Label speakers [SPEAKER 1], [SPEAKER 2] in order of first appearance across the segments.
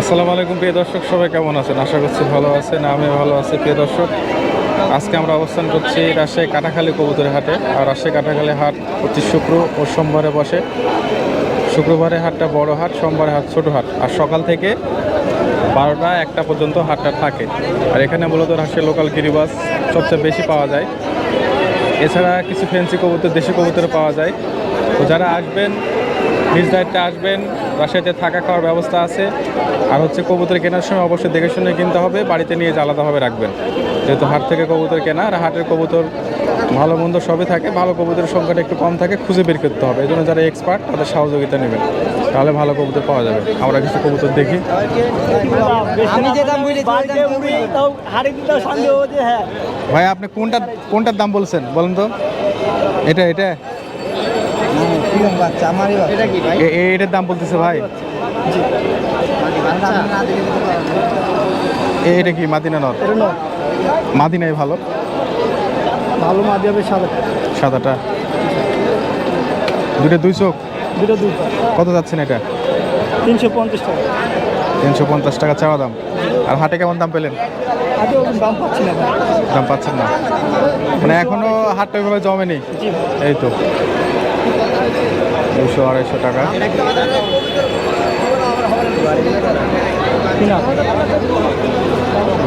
[SPEAKER 1] আসসালামু আলাইকুম, প্রিয় দর্শক, সবাই কেমন আছেন? আশা করছি ভালো আছেন, আমি ভালো আছি, প্রিয় দর্শক। আজকে আমরা অবস্থান করছি রাজশাহী কাটাখালী কবুতরের হাটে, আর রাজশাহী কাটাখালী হাট প্রতি শুক্র ও সোমবারে বসে। শুক্রবারে হাটটা বড় হাট, সোমবারে হাট ছোট হাট, আর সকাল থেকে বারোটা একটা পর্যন্ত হাটটা থাকে। আর এখানে মূলত রাজশাহী লোকাল গিরিবাস সবচেয়ে বেশি পাওয়া যায়। এছাড়া কিছু ফ্যান্সি কবুতর, দেশি কবুতর পাওয়া যায়। তো যারা আসবেন, নিজ দায়িত্বে আসবেন রাজশাহীতে থাকা খাওয়ার ব্যবস্থা আছে। আর হচ্ছে কবুতর কেনার সময় অবশ্যই দেখে শুনে কিনতে হবে, বাড়িতে নিয়ে যে আলাদাভাবে রাখবেন। যেহেতু হাট থেকে কবুতর কেনা, আর হাটের কবুতর ভালো মন্দ সবই থাকে, ভালো কবুতরের সংখ্যাটা একটু কম থাকে, খুঁজে বের করতে হবে। এই জন্য যারা এক্সপার্ট তাদের সহযোগিতা নেবেন। তাহলে ভালো কবুতর পাওয়া যাবে। আমরা কিছু কবুতর দেখি। ভাই, আপনি কোনটা, কোনটার দাম বলছেন? বলেন তো। এটা এটা?
[SPEAKER 2] বাচ্চা আমারই এটা কি ভাই?
[SPEAKER 1] এ- এ- এটার দাম বলতেছে ভাই।
[SPEAKER 2] বাচ্চা? না না।
[SPEAKER 1] এটা কি মাদিনা নর মাদিনাই ভালো।
[SPEAKER 2] ভালো মা দিয়ে সাদা।
[SPEAKER 1] সাদাটা। দুটো দুই চোখ?
[SPEAKER 2] দুটো দুই
[SPEAKER 1] কত যাচ্ছেন এটা?
[SPEAKER 2] তিনশো পঞ্চাশ টাকা।
[SPEAKER 1] তিনশো পঞ্চাশ টাকা চাওয়া দাম। আর হাটে কেমন দাম পেলেন?
[SPEAKER 2] আগে দাম পাচ্ছি না
[SPEAKER 1] দাম পাচ্ছেন না। মানে এখনও হাটটা ওইভাবে জমেনি?
[SPEAKER 2] জি
[SPEAKER 1] এই তো। দুশো আড়াইশো টাকা।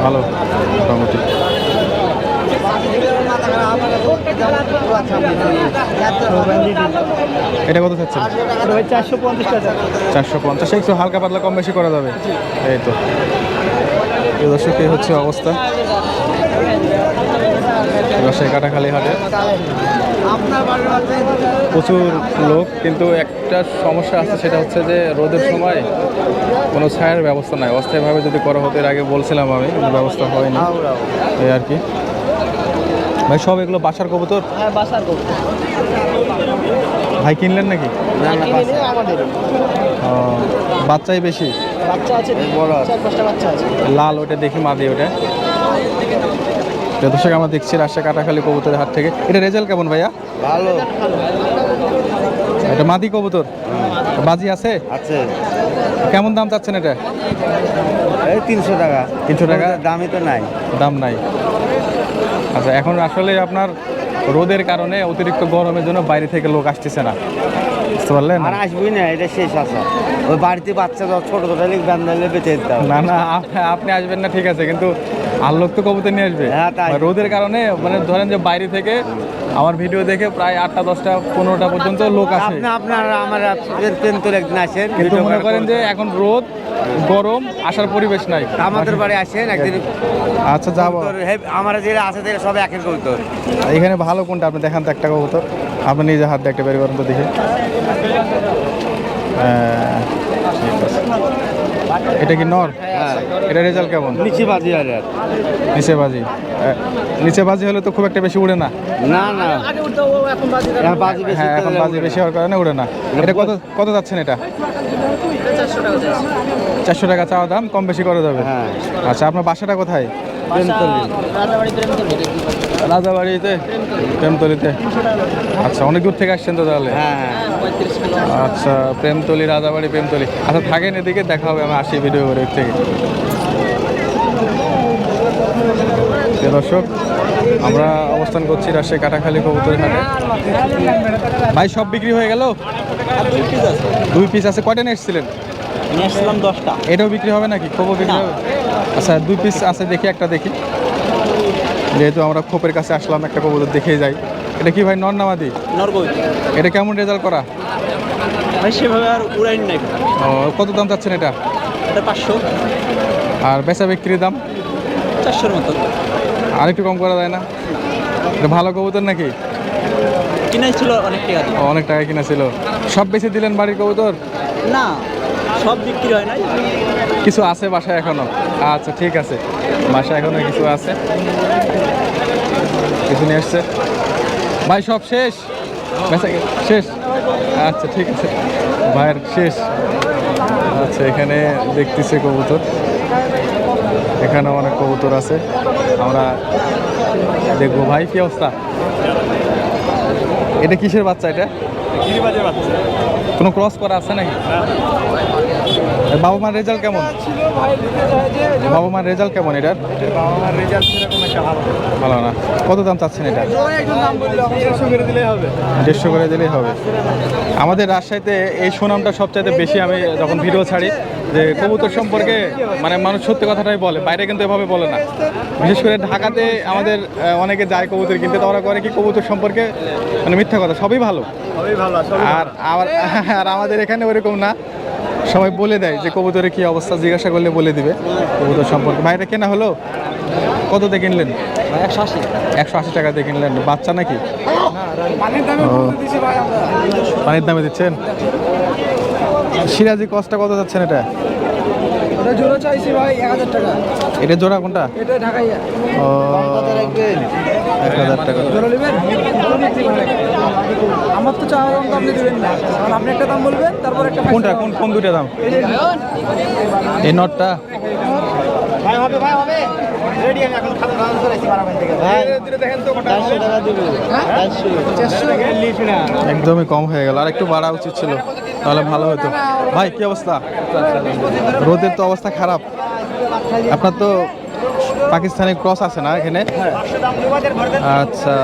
[SPEAKER 1] ভালো মোটামুটি। এটা কত চাচ্ছেন?
[SPEAKER 2] চারশো পঞ্চাশ টাকা।
[SPEAKER 1] চারশো পঞ্চাশ একটু হালকা পাতলা কম বেশি করা যাবে। এই তো। দর্শক এই হচ্ছে অবস্থা। রাজশাহী কাটাখালী হাটে। প্রচুর লোক কিন্তু একটা সমস্যা আছে সেটা হচ্ছে যে রোদের সময় কোনো ছায়ের ব্যবস্থা নাই। অস্থায়ীভাবে যদি করা হতো এর আগে বলছিলাম আমি কিন্তু ব্যবস্থা হয়নি। এই আর কি। ভাই সব এগুলো বাসার কবুতর?
[SPEAKER 2] হ্যাঁ
[SPEAKER 1] ভাই কিনলেন নাকি? বাচ্চাই বেশি?
[SPEAKER 2] বাচ্চা আছে বড় চার পাঁচটা বাচ্চা আছে।
[SPEAKER 1] লাল ওটা দেখি মাদি ওটা। তো দর্শক আমরা দেখছি রাজশাহী কাটাখালী কবুতরের হাট থেকে। এটা রেজাল্ট কেমন ভাইয়া?
[SPEAKER 3] ভালো।
[SPEAKER 1] এটা মাদি কবুতর? বাজি আছে?
[SPEAKER 3] আছে।
[SPEAKER 1] কেমন দাম চাচ্ছেন এটা?
[SPEAKER 3] এই তিনশো টাকা।
[SPEAKER 1] 300 টাকা?
[SPEAKER 3] দামই তো নাই।
[SPEAKER 1] দাম নাই। আচ্ছা এখন আসলে আপনার রোদের কারণে অতিরিক্ত গরমের জন্য বাইরে থেকে লোক আসতেছে না। বুঝতে পারলেন?
[SPEAKER 3] আর আসবি না এটা শেষ আসা ওই বাড়িতে বাচ্চা ছোট ছোট বান্ধালে বেঁচে দিতে
[SPEAKER 1] না না আপনি আসবেন না ঠিক আছে কিন্তু আর লোক তো কবুতর নিয়ে আসবে।
[SPEAKER 3] হ্যাঁ,
[SPEAKER 1] রোদের কারণে মানে ধরেন যে বাইরে থেকে আমার ভিডিও দেখে প্রায় আটটা দশটা পনেরোটা পর্যন্ত লোক আসে।
[SPEAKER 3] আপনার আমার একদিন আসেন
[SPEAKER 1] কিন্তু মনে করেন যে এখন রোদ গরম আসার পরিবেশ নাই।
[SPEAKER 3] আমাদের বাড়ি আসেন একদিন
[SPEAKER 1] আচ্ছা যাব।
[SPEAKER 3] আমার যেটা আছে সব একের কবুতর।
[SPEAKER 1] এখানে ভালো কোনটা? আপনি দেখান তো একটা কবুতর। আপনি নিজে হাত একটা বের করেন তো দেখি। হ্যাঁ, এটা কি নর?
[SPEAKER 3] হ্যাঁ
[SPEAKER 1] এটা রেজাল্ট কেমন?
[SPEAKER 3] নিচে বাজি আর।
[SPEAKER 1] নিচে বাজি নিচে বাজি হলে তো খুব একটা বেশি উড়ে না।
[SPEAKER 3] না না।
[SPEAKER 2] আগে উঠতে এখন বাজে
[SPEAKER 3] এখন বাজি বেশি
[SPEAKER 1] হ্যাঁ এখন
[SPEAKER 3] তাহলে
[SPEAKER 1] বাজি বেশি হওয়ার কারণে উড়ে না। এটা কত কত যাচ্ছেন এটা?
[SPEAKER 2] চারশো টাকা
[SPEAKER 1] চাওয়া দাম কম বেশি করা যাবে।
[SPEAKER 3] হ্যাঁ।
[SPEAKER 1] আচ্ছা আপনার বাসাটা কোথায়? রাজাবাড়িতে প্রেমতলিতে। আচ্ছা অনেক দূর থেকে আসছেন তো তাহলে?
[SPEAKER 3] হ্যাঁ হ্যাঁ।
[SPEAKER 1] আচ্ছা প্রেমতলি রাজাবাড়ি প্রেমতলি। আচ্ছা থাকেন এদিকে দেখা হবে আমি আসি ভিডিও করে থেকে। দর্শক আমরা অবস্থান করছি রাজশাহী কাটাখালী কবুতরের হাটে। ভাই সব বিক্রি হয়ে গেল? দুই পিস আছে। কয়টা নিয়ে এসেছিলেন?
[SPEAKER 2] নিয়ে দশটা।
[SPEAKER 1] এটাও বিক্রি হবে নাকি? খোপও বিক্রি হবে? আচ্ছা দুই পিস আছে দেখি একটা দেখি। যেহেতু আমরা খোপের কাছে আসলাম একটা কবুতর দেখে যাই। এটা কি ভাই নর নামাদি এটা কেমন রেজাল্ট করা?
[SPEAKER 2] ভাই সেভাবে আর উড়াইন নাই।
[SPEAKER 1] ও, কত দাম চাচ্ছেন এটা?
[SPEAKER 2] এটা পাঁচশো।
[SPEAKER 1] আর বেচা বিক্রির দাম?
[SPEAKER 2] চারশোর মতো।
[SPEAKER 1] আর একটু কম করা যায় না? এটা ভালো কবুতর নাকি?
[SPEAKER 2] কিনাই ছিল অনেক টাকা।
[SPEAKER 1] অনেক টাকা কিনা ছিল। সব বেশি দিলেন বাড়ির কবুতর?
[SPEAKER 2] না সব বিক্রি হয় নাই।
[SPEAKER 1] কিছু আছে বাসায় এখনও? আচ্ছা ঠিক আছে। বাসায় এখনও কিছু আছে? কিছু নিয়ে এসছে ভাই সব শেষ? শেষ? আচ্ছা ঠিক আছে। ভাইয়ের শেষ। আচ্ছা এখানে দেখতেছে কবুতর। এখানে অনেক কবুতর আছে। আমরা দেখব। ভাই কি অবস্থা? এটা কিসের বাচ্চা এটা? কোনো ক্রস করা আছে নাকি? বাবা মার রেজাল্ট কেমন? বাবা মার রেজাল্ট কেমন এটার?
[SPEAKER 2] বাবা মার রেজাল্ট সেরকম একটা ভালো
[SPEAKER 1] ভালো না। কত দাম চাচ্ছেন এটা?
[SPEAKER 2] দেড়শো করে দিলেই হবে।
[SPEAKER 1] দেড়শো করে দিলেই হবে আমাদের রাজশাহীতে এই সুনামটা সবচাইতে বেশি আমি যখন ভিডিও ছাড়ি যে কবুতর সম্পর্কে মানে মানুষ সত্যি কথাটাই বলে বাইরে কিন্তু এভাবে বলে না। বিশেষ করে ঢাকাতে আমাদের অনেকে যায় কবুতর কিনতে তো ওরা করে কি কবুতর সম্পর্কে মানে মিথ্যা কথা সবই ভালো।
[SPEAKER 2] সবই ভালো
[SPEAKER 1] আর আর আমাদের এখানে ওরকম না। সবাই বলে দেয় যে কবুতরের কি অবস্থা, জিজ্ঞাসা করলে বলে দিবে কবুতর সম্পর্কে। ভাইটা কেনা হলো? কত দিয়ে কিনলেন?
[SPEAKER 2] একশো আশি
[SPEAKER 1] একশো আশি টাকা দিয়ে কিনলেন। বাচ্চা নাকি?
[SPEAKER 2] পানির দামে
[SPEAKER 1] দিচ্ছেন? সিরাজি কস্টটা কত যাচ্ছেন এটা
[SPEAKER 2] জোড়া চাইছি ভাই, এক হাজার টাকা।
[SPEAKER 1] এটা জোড়া কোনটা?
[SPEAKER 2] এটা ঢাকাই
[SPEAKER 1] ও এক হাজার টাকা।
[SPEAKER 2] জোড়া নেবেন? আমার তো চাওয়ার দাম আপনি দেবেন না। কারণ আপনি একটা দাম বলবেন তারপর একটা
[SPEAKER 1] কোনটা? কোন কোন দুইটা দাম? এই নটটা?
[SPEAKER 2] ভাই হবে ভাই হবে। রেডি আমি এখন খাতা দাম চলেছি বারাবান থেকে। ভাই দেখেন তো কত 400 টাকা দিবে। 400 টাকা লিখ না।
[SPEAKER 1] একদমই কম হয়ে গেল। আর একটু বাড়া উচিত ছিল তাহলে ভালো হতো। ভাই কি অবস্থা? রোদের তো অবস্থা খারাপ। আপনার তো পাকিস্তানি ক্রস আছে না এখানে? আচ্ছা।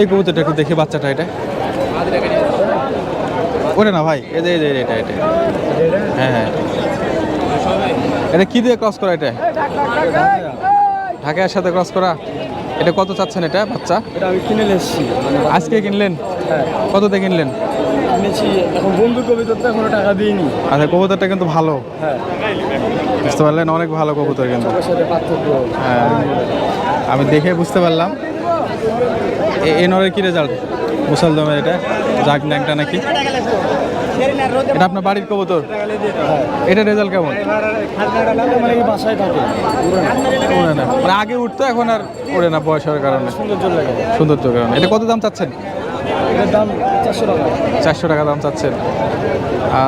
[SPEAKER 1] এই কবুতরটা একটু দেখি বাচ্চাটা এটা। ওরে না ভাই এই যে এই যে এটা এটা। হ্যাঁ হ্যাঁ। এটা কি দিয়ে ক্রস করা এটা? ঢাকার সাথে ক্রস করা? এটা কত চাচ্ছেন এটা বাচ্চা?
[SPEAKER 2] এটা আমি কিনে এসেছি।
[SPEAKER 1] আজকে কিনলেন?
[SPEAKER 2] হ্যাঁ।
[SPEAKER 1] কত দিয়ে কিনলেন?
[SPEAKER 2] কিনেছি এখন বন্ধু কবিতা তো এখনও টাকা দিইনি।
[SPEAKER 1] আচ্ছা কবুতরটা কিন্তু ভালো।
[SPEAKER 2] হ্যাঁ।
[SPEAKER 1] বুঝতে পারলেন অনেক ভালো কবুতর কিন্তু। হ্যাঁ আমি দেখে বুঝতে পারলাম। এ- এ নরের কি রেজাল্ট মুসলদমের এটা? জাগ ন্যাংটা নাকি? এটা আপনার বাড়ির কবুতর? এটা রেজাল্ট কেমন?
[SPEAKER 2] মানে বাসায় থাকে।
[SPEAKER 1] না। মানে আগে উঠতো এখন আর উড়ে না বয়সের কারণে।
[SPEAKER 2] সৌন্দর্য লাগে।
[SPEAKER 1] সৌন্দর্য কারণে। এটা কত দাম চাচ্ছেন?
[SPEAKER 2] চারশো টাকা।
[SPEAKER 1] চারশো টাকা দাম চাচ্ছেন।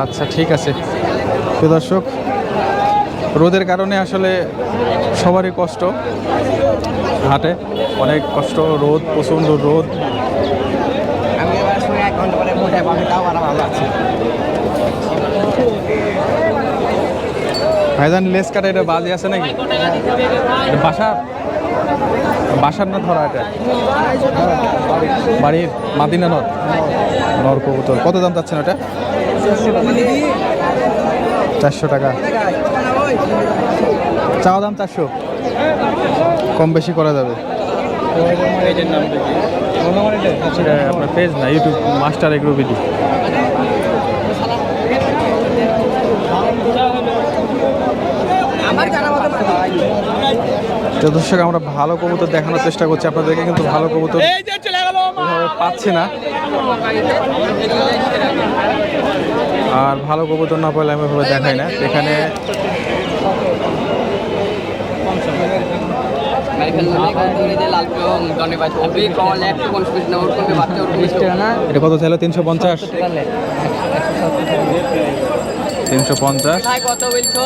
[SPEAKER 1] আচ্ছা ঠিক আছে। প্রিয় দর্শক রোদের কারণে আসলে সবারই কষ্ট হাটে। অনেক কষ্ট রোদ প্রচণ্ড রোদ। ভাইজান লেস কাটা এটা বাজে আছে নাকি? এটা বাসার না ধরা এটা? বাড়ির মাদিনা নর নর কবুতর। কত দাম চাচ্ছেন ওটা? চারশো টাকা। চাওয়া দাম চারশো। কম বেশি করা যাবে। আপনার পেজ না ইউটিউব মাস্টার এগ্রো বিডি তো দর্শক আমরা ভালো কবুতর দেখানোর চেষ্টা করছি। আপনাদেরকে কিন্তু ভালো কবুতর পাচ্ছি না। আর ভালো কবুতর না পেলে আমি ওইভাবে দেখাই না। এখানে এটা কত চাইলো? তিনশো পঞ্চাশ? তিনশো পঞ্চাশ।
[SPEAKER 4] কত বলছো?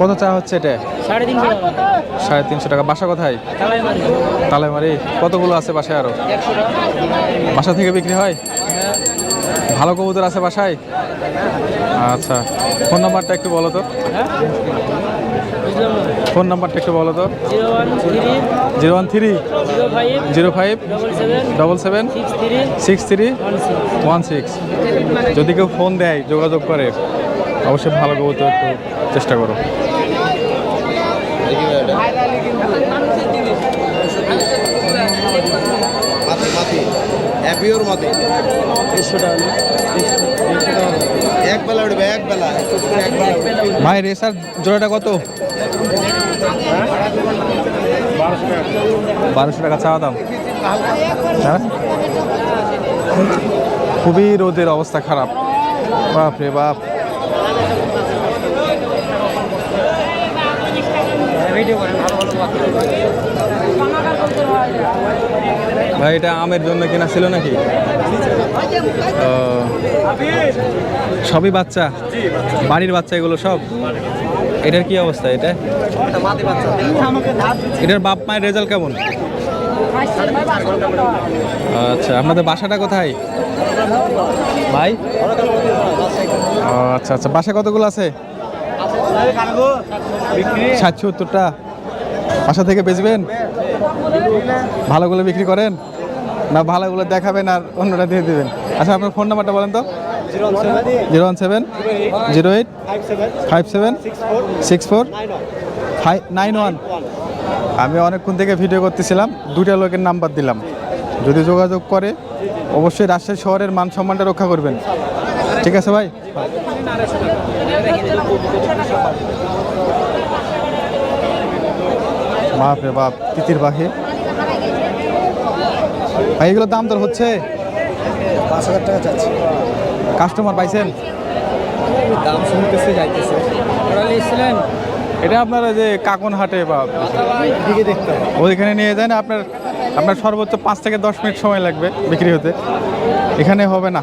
[SPEAKER 1] কত চা হচ্ছে এটা?
[SPEAKER 4] সাড়ে তিনশো টাকা।
[SPEAKER 1] সাড়ে তিনশো টাকা। বাসা কোথায়? তালেমারি। কতগুলো আছে বাসায়
[SPEAKER 4] আরও?
[SPEAKER 1] বাসা থেকে বিক্রি হয়? ভালো কবুতর আছে বাসায়? আচ্ছা। ফোন নাম্বারটা একটু বলো তো। ফোন নাম্বারটা একটু বলো তো।
[SPEAKER 4] Zero one three.
[SPEAKER 1] Zero
[SPEAKER 4] five. Double seven. Six three. One six.
[SPEAKER 1] যদি কেউ ফোন দেয় যোগাযোগ করে। অবশ্যই ভালো কবুতর একটু চেষ্টা করো।
[SPEAKER 3] অ্যাপিওর মাতি উঠবে
[SPEAKER 1] ভাই, রেসার জোড়াটা কত? বারোশো টাকা চাওয়া দাম। হ্যাঁ? খুবই রোদের অবস্থা খারাপ। বাপ রে বাপ। ভাই, এটা আমের জন্য কেনা ছিল নাকি? সবই বাচ্চা? বাড়ির বাচ্চা এগুলো সব? এটার কি অবস্থা এটা? এটার বাপ মায়ের রেজাল্ট কেমন? আচ্ছা আপনাদের বাসাটা কোথায়? ভাই? আচ্ছা আচ্ছা। বাসা কতগুলো আছে? ষাট সত্তরটা। বাসা থেকে বেচবেন? ভালোগুলো বিক্রি করেন? না ভালোগুলো দেখাবেন আর অন্যটা দিয়ে দেবেন? আচ্ছা আপনার ফোন নাম্বারটা বলেন তো। Zero one seven. Zero eight. Five seven. Six four. Five nine one. আমি অনেকক্ষণ থেকে ভিডিও করতেছিলাম দুটা লোকের নাম্বার দিলাম। যদি যোগাযোগ করে, অবশ্যই রাজশাহী শহরের মান সম্মানটা রক্ষা করবেন। ঠিক আছে ভাই। বাপ রে বাপ তিতির পাখি। ভাই এগুলোর দাম দর হচ্ছে?
[SPEAKER 2] পাঁচ হাজার টাকা চাচ্ছি
[SPEAKER 1] কাস্টমার পাইছেন?
[SPEAKER 2] দাম শুনতেছে যাইতেছে।
[SPEAKER 1] এটা আপনার যে কাকন হাটে বা
[SPEAKER 2] দিকে দেখতে হবে।
[SPEAKER 1] ওইখানে নিয়ে যান আপনার আপনার সর্বোচ্চ পাঁচ থেকে দশ মিনিট সময় লাগবে বিক্রি হতে। এখানে হবে না।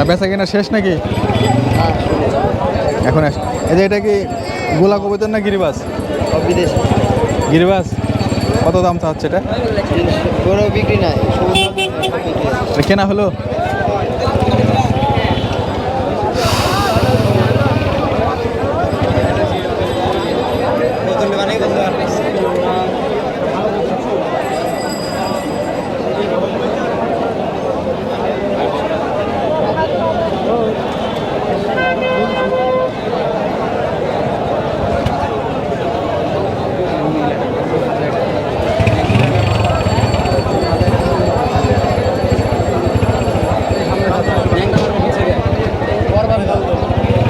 [SPEAKER 1] ভাই বেচা কিনা শেষ নাকি? এখন আস। এই যে এটা কি গোলা কবিতার না গিরিবাস
[SPEAKER 3] বিদেশ।
[SPEAKER 1] গিরিবাস কত দাম চাচ্ছে এটা?
[SPEAKER 3] বড় বিক্রি নাই
[SPEAKER 1] কেনা হলো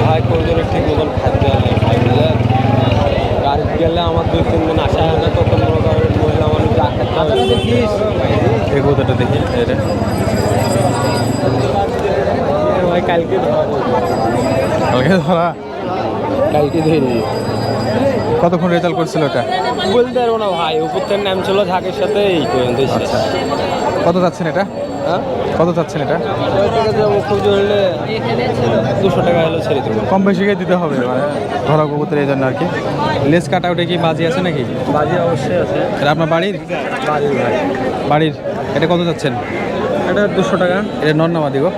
[SPEAKER 5] ভাই কোনজনের ঠিক মতন খাদ্য নেই ভাই বুঝলেন গাড়ি গেলে আমার দুই তিন দিন আসা হয় না তখন মনে করেন মহিলা মানুষ রাখার দেখিস
[SPEAKER 1] এই কবিতাটা দেখি এটা
[SPEAKER 5] ভাই কালকে
[SPEAKER 1] কালকে ধরা?
[SPEAKER 5] কালকে ধরে।
[SPEAKER 1] কতক্ষণ রেজাল্ট করছিল ওটা?
[SPEAKER 5] বলতে পারব না ভাই উপর থেকে নাম ছিল ঝাঁকের সাথে এই পর্যন্ত
[SPEAKER 1] আচ্ছা। কত যাচ্ছেন এটা?
[SPEAKER 5] হ্যাঁ?
[SPEAKER 1] কত যাচ্ছেন এটা?
[SPEAKER 5] খুব জরুরি দুশো টাকা হলো ছেড়ে দেবো।
[SPEAKER 1] কম বেশি দিতে হবে মানে ধরা কবুতর এই জন্য আর কি। লেস কাটা ওটা কি বাজি আছে নাকি?
[SPEAKER 5] বাজি অবশ্যই আছে।
[SPEAKER 1] আপনার বাড়ির?
[SPEAKER 5] ভাই।
[SPEAKER 1] বাড়ির। এটা কত যাচ্ছেন
[SPEAKER 5] এটা দুশো টাকা।
[SPEAKER 1] এটা নর না মাদি গো।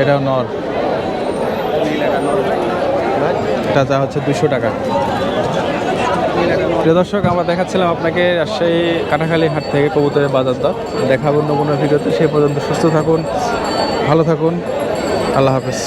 [SPEAKER 1] এটা নর। এটা যা হচ্ছে দুশো টাকা। প্রিয় দর্শক, আমরা দেখাচ্ছিলাম আপনাকে রাজশাহী কাটাখালী হাট থেকে কবুতরের বাজার দর। দেখাবো অন্য কোনো ভিডিওতে। সে পর্যন্ত সুস্থ থাকুন, ভালো থাকুন। আল্লাহ হাফেজ।